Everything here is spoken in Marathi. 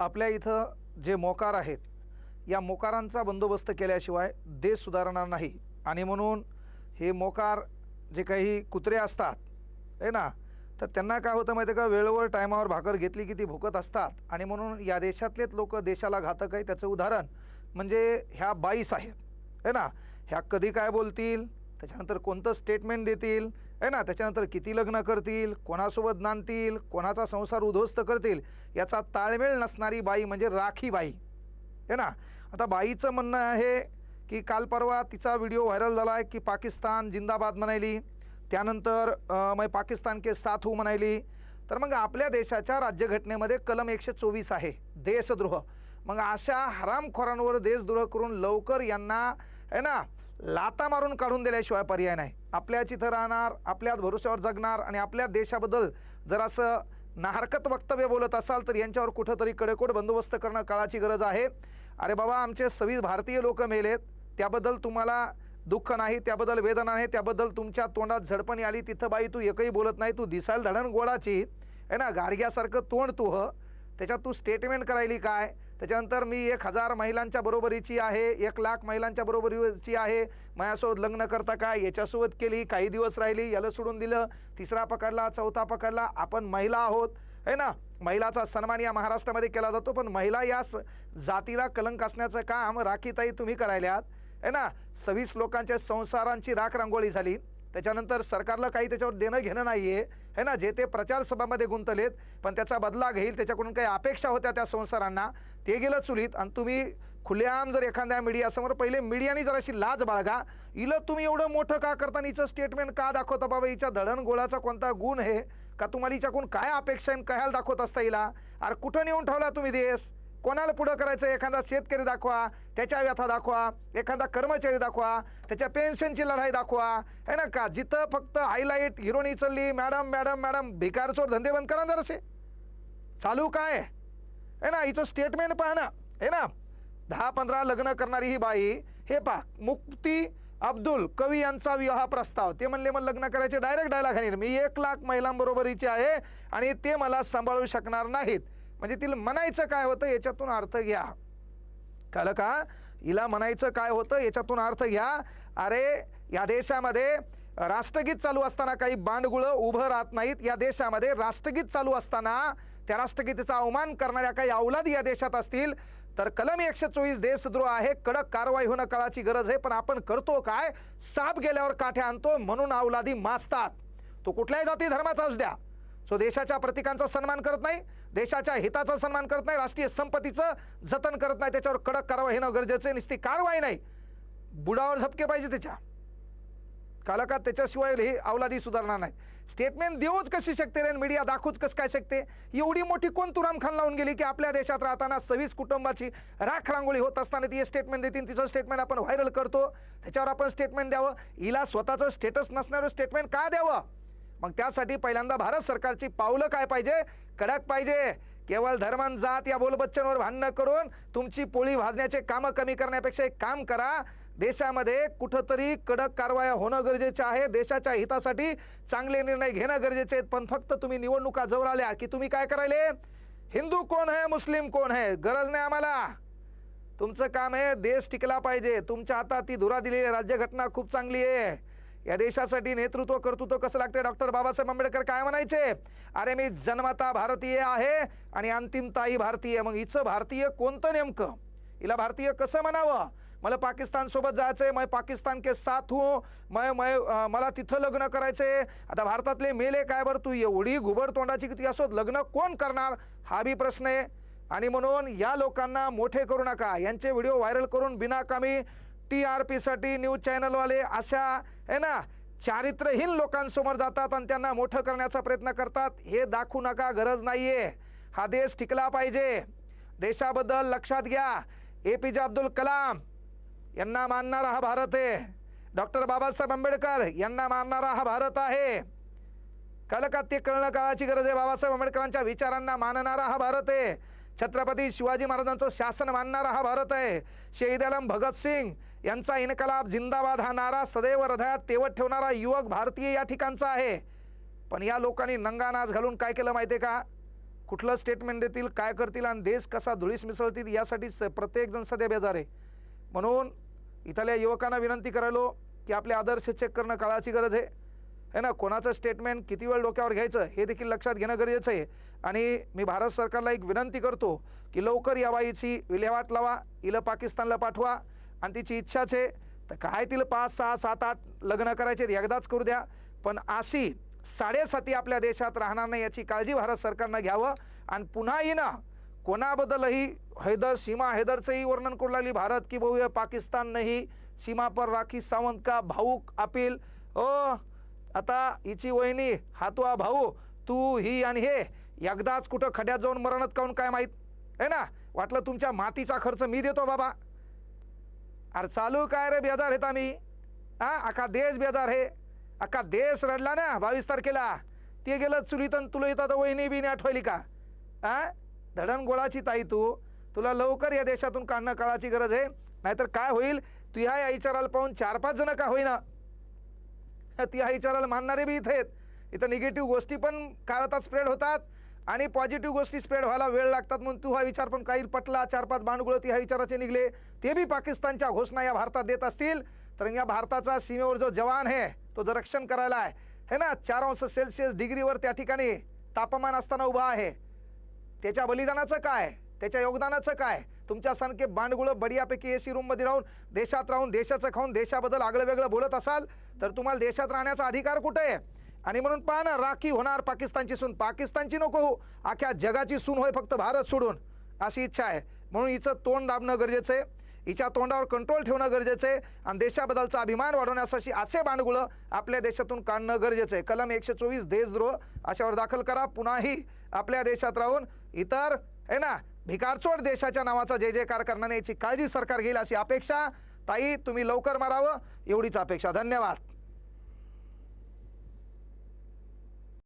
आपल्या इथं जे मोकार आहेत या मोकारांचा बंदोबस्त केल्याशिवाय देश सुधारणार नाही. आणि म्हणून हे मोकार जे काही कुत्रे असतात आहे ना? तर त्यांना काय होतं माहिती आहे का? वेळेवर टायमावर भाकर घेतली की ती भुकत असतात. आणि म्हणून या देशातलेच लोक देशाला घातक आहे. त्याचं उदाहरण म्हणजे ह्या बाई साहेब आहे ना? ह्या कधी काय बोलतील? त्याच्यानंतर कोणतं स्टेटमेंट देतील? आहे ना? त्याच्यानंतर किती लग्न करतील कोणासोबत नांदतील कोणाचा संसार उद्ध्वस्त करतील याचा ताळमेळ नसणारी बाई म्हणजे राखी बाई. आहे ना? आता बाईचं म्हणणं आहे की काल परवा तिचा व्हिडिओ व्हायरल झाला आहे की पाकिस्तान जिंदाबाद म्हणायली. त्यानंतर मग पाकिस्तान के साथ हो म्हणायली. तर मग आपल्या देशाच्या राज्यघटनेमध्ये कलम एकशे चोवीस आहे देशद्रोह. मग अशा हरामखोरांवर देशद्रोह करून लवकर यांना आहे ना लाता मारून काढून दिल्याशिवाय पर्याय नाही. आपल्याच इथं राहणार आपल्याच भरोश्यावर जगणार आणि आपल्या देशाबद्दल जर असं नाहरकत वक्तव्य बोलत असाल तर यांच्यावर कुठंतरी कडेकोट बंदोबस्त करणं काळाची गरज आहे. अरे बाबा आमचे सव्वीस भारतीय लोक मेलेत त्याबद्दल तुम्हाला दुःख नाही त्याबद्दल वेदना नाही त्याबद्दल तुमच्या तोंडात झडपणी आली तिथं बाई तू एकही बोलत नाही तू दिसायला धडण गोडाची. आहे ना गाडग्यासारखं तोंड तू ह त्याच्यात तू स्टेटमेंट करायली काय? त्याच्यानंतर मी एक हजार महिलांच्या बरोबरीची आहे एक लाख महिलांच्या बरोबरीची आहे. माझ्यासोबत लग्न करता काय याच्यासोबत केली काही दिवस राहिली याला सोडून दिलं तिसरा पकडला चौथा पकडला आपण महिला आहोत. है ना? महिलाचा सन्मान या महाराष्ट्रामध्ये केला जातो पण महिला या स जातीला कलंक असण्याचं काम राखीताई तुम्ही करायल्यात. है ना? सव्वीस लोकांच्या संसारांची राख रांगोळी झाली. त्याच्यानंतर सरकारला काही त्याच्यावर देणं घेणं नाही आहे है ना? जे ते प्रचार सभामध्ये गुंतलेत पण त्याचा बदला घेईल त्याच्याकडून काही अपेक्षा होत्या त्या संसारांना. ते गेलं चुलीत आणि तुम्ही खुलेआम जर एखाद्या मीडियासमोर पहिले मीडियाने जराशी लाज बाळगा इलं तुम्ही एवढं मोठं का करता आणि हिचं स्टेटमेंट का दाखवता बाबा? हिच्या दळणगोळाचा कोणता गुण आहे? का तुम्हाला हिच्याकडून काय अपेक्षा आहे आणि दाखवत असता हिला? अरे कुठं नेऊन ठेवला तुम्ही देश? कोणाला पुढं करायचं? एखादा शेतकरी दाखवा त्याच्या व्यथा दाखवा एखादा कर्मचारी दाखवा त्याच्या पेन्शनची लढाई दाखवा. है ना का? जिथं फक्त हायलाईट हिरोनी चलली मॅडम मॅडम मॅडम भिकारचोर धंदे बंद करा जरासे. चालू काय? आहे ना? हिचं स्टेटमेंट पहा ना है ना? दहा पंधरा लग्न करणारी ही बाई हे पहा मुक्ती अब्दुल कवी यांचा विवाह प्रस्ताव. ते म्हणले मग लग्न करायचे डायरेक्ट डायलॉग हाणीन मी एक लाख महिलांबरोबरीचे आहे आणि ते मला सांभाळू शकणार नाहीत. म्हणजे तिला म्हणायचं काय होतं याच्यातून अर्थ घ्या. कळलं का? हिला म्हणायचं काय होतं याच्यातून अर्थ घ्या. अरे या देशामध्ये राष्ट्रगीत चालू असताना काही बांडगुळं उभं राहत नाहीत. या देशामध्ये राष्ट्रगीत चालू असताना त्या राष्ट्रगीतेचा अवमान करणाऱ्या काही अवलादी या देशात असतील. तर कलम एकशे चोवीस देशद्रोह आहे. कडक कारवाई होणं काळाची गरज आहे. पण आपण करतो काय? साप गेल्यावर काठ्या आणतो म्हणून अवलादी माजतात तो कुठल्याही जाती धर्माचा असू द्या. सो देशाच्या प्रतिकांचा सन्मान करत नाही देशाच्या हिताचा सन्मान करत नाही राष्ट्रीय संपत्तीचं जतन करत नाही त्याच्यावर कडक कारवाई होणं गरजेचं आहे नुसती कारवाई नाही. बुडावर झपके पाहिजे त्याच्या. काला का त्याच्याशिवाय हे अवलादी सुधारणार नाही. स्टेटमेंट देऊच कशी शकते रे मीडिया दाखवूच कसं काय शकते? एवढी मोठी कोण तुराम खान लावून गेली की आपल्या देशात राहताना सव्वीस कुटुंबाची राख रांगोळी होत असताना ती स्टेटमेंट देतील तिचं स्टेटमेंट आपण व्हायरल करतो. त्याच्यावर आपण स्टेटमेंट द्यावं. हिला स्वतःचं स्टेटस नसणारं स्टेटमेंट का द्यावं? मग त्यासाठी पहिल्यांदा भारत सरकारची पावलं काय पाहिजे? कडक पाहिजे. केवळ धर्मान जात या बोलबच्चनवर भांडणं करून तुमची पोळी भाजण्याचे कामं कमी करण्यापेक्षा एक काम करा. देशामध्ये कुठंतरी कडक कारवाया होणं गरजेचं आहे. देशाच्या हितासाठी चांगले निर्णय घेणं गरजेचे आहेत पण फक्त तुम्ही निवडणुका जवळ आल्या की तुम्ही काय करायले? हिंदू कोण आहे? मुस्लिम कोण आहे? गरज नाही आम्हाला. तुमचं काम आहे देश टिकला पाहिजे. तुमच्या हातात ती धुरा दिलेली राज्यघटना खूप चांगली आहे. या देशासाठी नेतृत्व कर्तृत्व कसं लागते डॉक्टर बाबासाहेब आंबेडकर काय म्हणायचे? अरे मी जन्मता भारतीय आहे आणि अंतिमताही भारतीय. मग हिचं भारतीय कोणतं नेमकं? हिला भारतीय कसं म्हणावं? मला पाकिस्तानसोबत जायचं आहे मैं पाकिस्तान के साथ हूँ मैं मैं मला तिथं लग्न करायचं आहे आता भारतातले मेले काय बरं तू? एवढी घुबड तोंडाची किती असोत? लग्न कोण करणार? हा बी प्रश्न आहे. आणि म्हणून या लोकांना मोठे करू नका. यांचे व्हिडिओ व्हायरल करून बिनाकामी टी आर पीसाठी न्यूज चॅनलवाले अशा आहे ना चारित्र्यहीन लोकांसमोर जातात आणि त्यांना मोठं करण्याचा प्रयत्न करतात. हे दाखवू नका गरज नाही आहे हा देश टिकला पाहिजे. देशाबद्दल लक्षात घ्या. ए पी जे अब्दुल कलाम यांना मानणारा हा भारत आहे. डॉक्टर बाबासाहेब आंबेडकर यांना मानणारा हा भारत आहे. कळलं का ते कळणं काळाची गरज आहे. बाबासाहेब आंबेडकरांच्या विचारांना मानणारा हा भारत आहे. छत्रपती शिवाजी महाराजांचं शासन मानणारा हा भारत आहे. शहीद आलम भगतसिंग यांचा इनकलाब जिंदाबाद हा नारा सदैव हृदयात तेवत ठेवणारा युवक भारतीय या ठिकाणचा आहे. पण या लोकांनी नंगानाच घालून काय केलं माहिती आहे का? कुठलं स्टेटमेंट देतील काय करतील आणि देश कसा धुळीस मिसळतील यासाठी स प्रत्येकजण सध्या बेजार आहे. म्हणून इथल्या युवकांना विनंती करायलो की आपले आदर्श चेक करणं काळाची गरज आहे. आहे ना कोणाचं स्टेटमेंट किती वेळ डोक्यावर घ्यायचं हे देखील लक्षात घेणं गरजेचं आहे. आणि मी भारत सरकारला एक विनंती करतो की लवकर या बाईची विल्हेवाट लावा हिला पाकिस्तानला पाठवा. आणि तिची इच्छाच आहे तर काय तिला पाच सहा सात आठ लग्न करायचे आहेत, एकदाच करू द्या. पण अशी साडेसाती आपल्या देशात राहणार नाही याची काळजी भारत सरकारनं घ्यावं. आणि पुन्हा येणं कोणाबद्दलही हैदर सीमा हैदरचंही वर्णन करू लागली. भारत की भाऊ पाकिस्तान नाही सीमा पर राखी सावंत का भाऊक अपील? ओ आता हिची वहिनी हातवा भाऊ तू ही आणि हे एकदाच कुठं खड्यात जाऊन मरणत काऊन काय माहीत? आहे ना? वाटलं तुमच्या मातीचा खर्च मी देतो बाबा. अरे चालू काय रे बेजार आहेत आम्ही? हा? अख्खा देश बेजार हे अख्खा देश रडला ना बावीस तारखेला. ते गेलं चुलीतन तुला येतात वहिनी बिनी आठवली का? हा? धडण गोळाची ताई तू. तुला लवकर या देशातून काढणं काळाची गरज आहे. नाहीतर काय होईल? तू ह्या या विचाराला पाहून चार पाच जण का होईना? ती ह्या विचाराला मानणारे बी इथे आहेत. इथं निगेटिव्ह गोष्टी पण काय होतात स्प्रेड होतात आणि पॉझिटिव्ह गोष्टी स्प्रेड व्हायला वेळ लागतात म्हणून तू हा विचार पण काही पटला चार पाच बांडगुळं ती ह्या विचाराचे निघले ते बी पाकिस्तानच्या घोषणा या भारतात देत असतील. तर या भारताचा सीमेवर जो जवान आहे तो जो रक्षण करायला आहे है ना चार अंश सेल्सिअस डिग्रीवर त्या ठिकाणी तापमान असताना उभा आहे. त्याच्या बलिदानाचं काय? त्याच्या योगदानाचं काय? तुमच्यासारखे बांडगुळं बढियापैकी ए सी रूममध्ये राहून देशात राहून देशाचं खाऊन देशाबद्दल आगळं वेगळं बोलत असाल तर तुम्हाला देशात राहण्याचा अधिकार कुठे आहे? आणि म्हणून पहा ना राखी होणार पाकिस्तानची सून. पाकिस्तानची नको हो. अख्ख्या जगाची सून होय फक्त भारत सोडून. अशी इच्छा आहे. म्हणून हिचं तोंड दाबणं गरजेचं आहे. हिच्या तोंडावर कंट्रोल ठेवणं गरजेचं आहे. आणि देशाबद्दलचा अभिमान वाढवण्यासाठी असे बांडगुळं आपल्या देशातून काढणं गरजेचं आहे. कलम एकशे चोवीस देशद्रोह अशावर दाखल करा. पुन्हाही आपल्या देशात राहून. इतर आहे ना भिकारचोट देशाच्या नावाचा जय जयकार करणार याची काळजी सरकार घेईल अशी अपेक्षा. ताई तुम्ही लवकर मारावं एवढीच अपेक्षा. धन्यवाद.